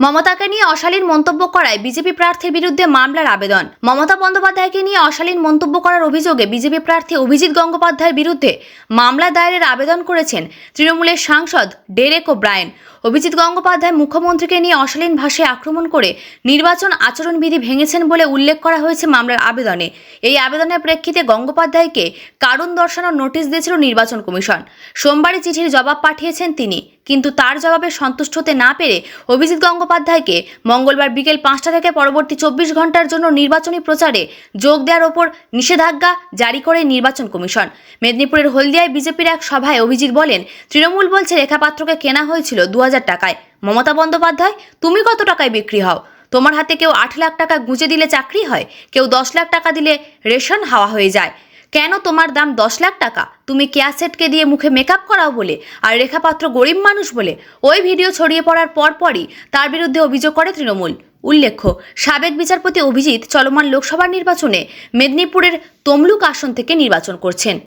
মমতাকে নিয়ে অশালীন মন্তব্য করায় বিজেপি প্রার্থীর বিরুদ্ধে মামলার আবেদন। মমতা বন্দ্যোপাধ্যায়কে নিয়ে অশালীন মন্তব্য করার অভিযোগে বিজেপি প্রার্থী অভিজিৎ গঙ্গোপাধ্যায়ের বিরুদ্ধে মামলা দায়েরের আবেদন করেছেন তৃণমূলের সাংসদ Derek O'Brien Abhijit Gangopadhyay মুখ্যমন্ত্রীকে নিয়ে অশালীন ভাষায় আক্রমণ করে নির্বাচন আচরণবিধি ভেঙেছেন বলে উল্লেখ করা হয়েছে মামলার আবেদনে। এই আবেদনের প্রেক্ষিতে গঙ্গোপাধ্যায়কে কারণ দর্শানোর নোটিশ দিয়েছিল নির্বাচন কমিশন। সোমবারই চিঠির জবাব পাঠিয়েছেন তিনি। কিন্তু তার জবাবে সন্তুষ্ট হতে না পেরে অভিজিৎ গঙ্গোপাধ্যায়কে মঙ্গলবার বিকেল পাঁচটা থেকে পরবর্তী চব্বিশ ঘণ্টার জন্য নির্বাচনী প্রচারে যোগ দেওয়ার ওপর নিষেধাজ্ঞা জারি করে নির্বাচন কমিশন। মেদিনীপুরের হলদিয়ায় বিজেপির এক সভায় অভিজিৎ বলেন, তৃণমূল বলছে রেখাপাত্রকে কেনা হয়েছিল দু হাজার টাকায়। মমতা বন্দ্যোপাধ্যায়, তুমি কত টাকায় বিক্রি হও? তোমার হাতে কেউ আট লাখ টাকা গুঁজে দিলে চাকরি হয়? কেউ দশ লাখ টাকা দিলে রেশন হাওয়া হয়ে যায়। কেন তোমার দাম দশ লাখ টাকা? তুমি কেয়াসেটকে দিয়ে মুখে মেকআপ করাও বলে, আর রেখাপাত্র গরিব মানুষ বলে। ওই ভিডিও ছড়িয়ে পড়ার পরপরই তার বিরুদ্ধে অভিযোগ করে তৃণমূল। উল্লেখ্য, সাবেক বিচারপতি অভিজিৎ চলমান লোকসভা নির্বাচনে মেদিনীপুরের তমলুক আসন থেকে নির্বাচন করছেন।